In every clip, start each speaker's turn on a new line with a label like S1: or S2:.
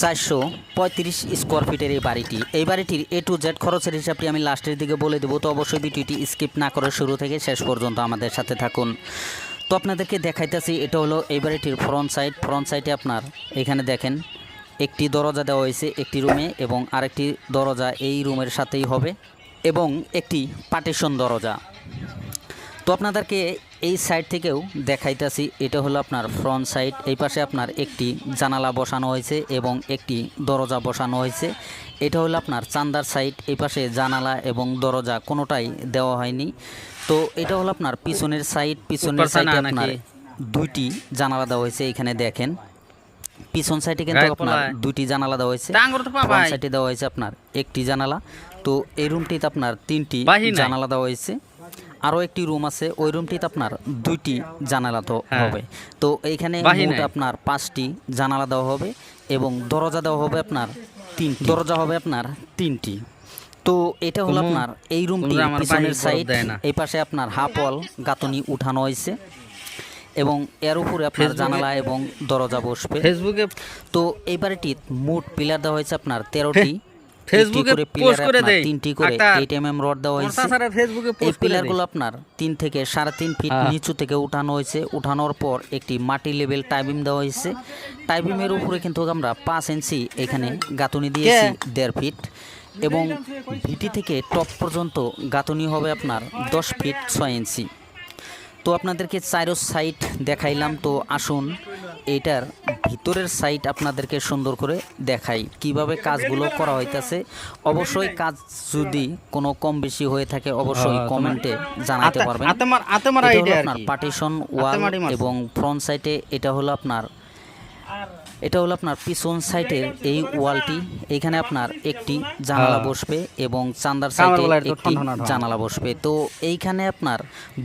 S1: চারশো পঁয়ত্রিশ স্কোয়ার ফিটের এই বাড়িটি। এই বাড়িটির এ টু জেড খরচের হিসাবটি আমি লাস্টের দিকে বলে দেবো। তো অবশ্যই ভিডিওটি স্কিপ না করে শুরু থেকে শেষ পর্যন্ত আমাদের সাথে থাকুন। তো আপনাদেরকে দেখাইতেছি, এটা হলো এই বাড়িটির ফ্রন্ট সাইড ফ্রন্ট সাইডে আপনার এখানে দেখেন, একটি দরজা দেওয়া হয়েছে একটি রুমে এবং আরেকটি দরজা এই রুমের সাথেই হবে এবং একটি পার্টিশন দরজা। তো আপনাদেরকে এই সাইড থেকেও দেখাইতেছি এটা হলো আপনার ফ্রন্ট সাইড এই পাশে আপনার একটি জানালা বসানো হয়েছে এবং একটি দরজা বসানো হয়েছে। এটা হলো আপনার চান্দার সাইড এই পাশে জানালা এবং দরজা কোনোটাই দেওয়া হয়নি। তো এটা হলো আপনার পিছনের সাইড পিছনের সাইডে আপনার দুইটি জানালা দেওয়া হয়েছে এখানে দেখেন। পিছন সাইডে কিন্তু আপনার দুইটি জানালা দেওয়া হয়েছে। ফ্রন্ট সাইডে দেওয়া হয়েছে আপনার একটি জানালা। তো এই রুমটিতে আপনার তিনটি জানালা দেওয়া হয়েছে। আরও একটি রুম আছে ওই রুমটিতে আপনার দুইটি জানালা তো
S2: হ্যাঁ।
S1: হবে। তো এইখানে মোট আপনার পাঁচটি জানালা দেওয়া হবে এবং দরজা দেওয়া হবে আপনার তিন দরজা হবে আপনার তিনটি। তো এটা হলো আপনার এই রুমটি পিছনের সাইড এই পাশে আপনার হাফ ওয়াল গাঁথনি উঠানো হয়েছে এবং এর উপরে আপনার জানালা এবং দরজা বসবে।
S2: ফেসবুকে
S1: তো এই বাড়িটি মোট পিলার দেওয়া হয়েছে আপনার তেরোটি।
S2: ফেসবুকে পোস্ট করে দেই।
S1: তিনটি করে
S2: একটা
S1: এইট এম এম রড দেওয়া হয়েছে।
S2: তাছাড়া ফেসবুকে
S1: এই
S2: পোস্ট করে
S1: পিলারগুলো। আপনার তিন থেকে সাড়ে তিন ফিট। নিচু থেকে উঠানো হয়েছে। উঠানোর পর একটি মাটি লেভেল টাইবিম দেওয়া হয়েছে। টাইবিমের উপরে কিন্তু আমরা পাঁচ ইঞ্চি এখানে গাঁথনি দিয়েছি দেড় ফিট এবং ভিটি থেকে টপ পর্যন্ত গাঁথনি হবে আপনার দশ ফিট ছয় ইঞ্চি তো আপনাদেরকে চাইরো সাইড দেখাইলাম। তো আসুন এটার ভিতরের সাইট আপনাদেরকে সুন্দর করে দেখাই কীভাবে কাজগুলো করা হইতাছে। অবশ্যই কাজ যদি কোনো কম বেশি হয়ে থাকে অবশ্যই
S2: হ্যাঁ,
S1: কমেন্টে জানাতে পারবেন। আপনার পার্টিশন ওয়াল এবং ফ্রন্ট সাইটে এটা হলো আপনার এটা হলো আপনার পিছন সাইডের এই ওয়ালটি। এখানে আপনার একটি জানালা
S2: হ্যাঁ।
S1: বসবে এবং চান্দার সাইডে একটি। জানালা বসবে। তো এইখানে আপনার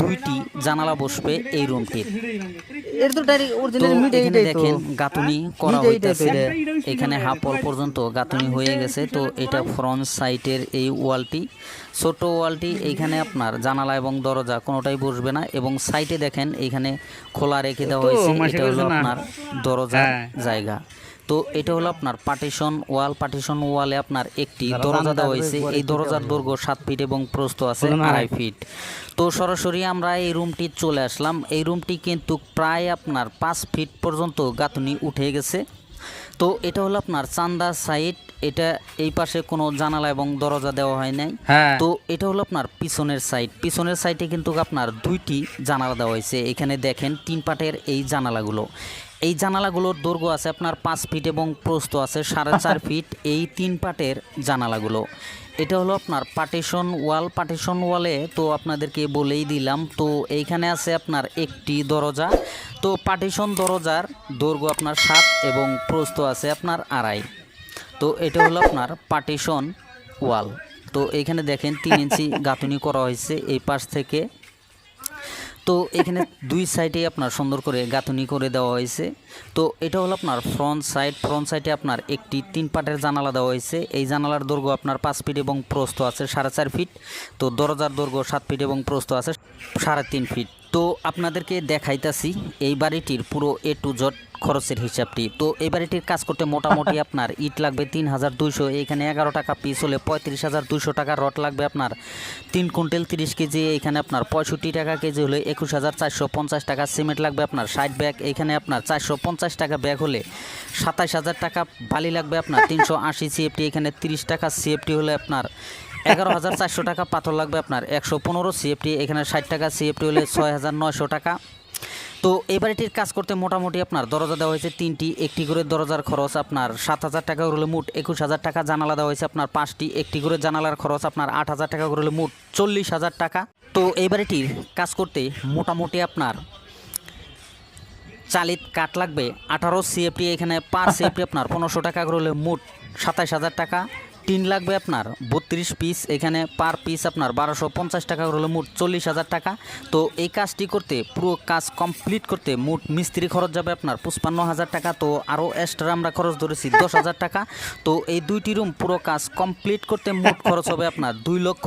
S1: দুইটি জানালা বসবে এই রুমটির
S2: এর তো ডাইরেক্ট অরিজিনাল মিট
S1: এখানে দেখেন গাতুনি করা
S2: মিট
S1: হইতেছে। এখানে হাফ পর্যন্ত গাতুনি হয়ে গেছে। তো এটা ফ্রন্ট সাইডের এই ওয়ালটি। ছোট ওয়ালটি এইখানে আপনার জানালা এবং দরজা কোনোটাই বসবে না। এবং সাইডে দেখেন এইখানে খোলা রেখে দেওয়া হয়েছে। এটা হলো আপনার দরজার
S2: হ্যাঁ।
S1: জায়গা। তো এটা হলো আপনার পার্টিশন ওয়াল পার্টিশন ওয়ালে আপনার একটি দরজা দেওয়া হয়েছে। এই দরজার দৈর্ঘ্য সাত ফিট এবং প্রস্থ আছে আড়াই ফিট তো সরাসরি আমরা এই রুমটি চলে আসলাম। এই রুমটি কিন্তু প্রায় আপনার পাঁচ ফিট পর্যন্ত গাঁথনি উঠে গেছে। তো এটা হলো আপনার চান্দা সাইড এটা এই পাশে কোনো জানালা এবং দরজা দেওয়া হয় নাই।
S2: হ্যাঁ।
S1: তো এটা হলো আপনার পিছনের সাইড পিছনের সাইডে কিন্তু আপনার দুইটি জানালা দেওয়া হয়েছে। এখানে দেখেন তিন পাটের এই জানালাগুলো। এই জানালাগুলোর দৈর্ঘ্য আছে আপনার পাঁচ ফিট এবং প্রস্থ আছে সাড়ে চার ফিট এই তিন পাটের জানালাগুলো। এটা হলো আপনার পার্টিশন ওয়াল পার্টিশন ওয়ালে তো আপনাদেরকে বলেই দিলাম তো এইখানে আছে আপনার একটি দরজা। তো পার্টিশন দরজার দৈর্ঘ্য আপনার সাত এবং প্রস্থ আছে আপনার আড়াই। তো এটা হলো আপনার পার্টিশন ওয়াল তো এখানে দেখেন তিন ইঞ্চি গাঁথনি করা হয়েছে এই পাশ থেকে তো এখানে দুই সাইডে আপনার সুন্দর করে গাঁথনি করে দেওয়া হয়েছে। তো এটা হলো আপনার ফ্রন্ট সাইড ফ্রন্ট সাইডে আপনার একটি তিন পাটের জানালা দেওয়া হয়েছে। এই জানালার দৈর্ঘ্য আপনার পাঁচ ফিট এবং প্রস্থ আছে সাড়ে চার ফিট তো দরজার দৈর্ঘ্য সাত ফিট এবং প্রস্থ আছে সাড়ে তিন ফিট তো আপনাদেরকে দেখাইতাছি এই বাড়িটির পুরো এ টু জট খরচের হিসাবটি। তো এই বাড়িটির কাজ করতে মোটামুটি আপনার ইট লাগবে তিন হাজার দুইশো এখানে এগারো টাকা পিস হলে পঁয়ত্রিশ হাজার দুইশো টাকা রড লাগবে আপনার। তিন কুইন্টাল তিরিশ কেজি এখানে আপনার পঁয়ষট্টি টাকা কেজি হলে একুশ হাজার চারশো পঞ্চাশ টাকা সিমেন্ট লাগবে আপনার ষাট ব্যাগ এখানে আপনার চারশো পঞ্চাশ টাকা ব্যাগ হলে সাতাশ হাজার টাকা বালি লাগবে আপনার। তিনশো আশি সিএফটি এখানে তিরিশ টাকা সিএফটি হলে আপনার এগারো হাজার চারশো টাকা পাথর লাগবে আপনার। একশো পনেরো সিএফটি এখানে ষাট টাকা সিএফটি হলে ছয় হাজার নয়শো টাকা। তো এই বাড়িটির কাজ করতে মোটামুটি আপনার দরজা দেওয়া হয়েছে তিনটি, একটি করে দরজার খরচ আপনার সাত হাজার টাকা করে মোট একুশ হাজার টাকা, জানালা দেওয়া হয়েছে আপনার পাঁচটি, একটি করে জানালার খরচ আপনার আট হাজার টাকা করে মোট চল্লিশ হাজার টাকা। তো এই বাড়িটির কাজ করতে মোটামুটি আপনার চালিত কাঠ লাগবে। আঠারো সিএফটি এখানে পার সিএফটি আপনার পনেরোশো টাকা করে মোট সাতাইশ হাজার টাকা। টিন লাগবে আপনার, বত্রিশ পিস এখানে পার পিস আপনার বারোশো পঞ্চাশ টাকা হলে মোট চল্লিশ হাজার টাকা। তো এই কাজটি করতে, পুরো কাজ কমপ্লিট করতে মোট মিস্ত্রি খরচ যাবে আপনার পঁচপান্ন হাজার টাকা, তো আরও এক্সট্রা আমরা খরচ ধরেছি দশ হাজার টাকা। তো এই দুইটি রুম পুরো কাজ কমপ্লিট করতে মোট খরচ হবে আপনার দুই লক্ষ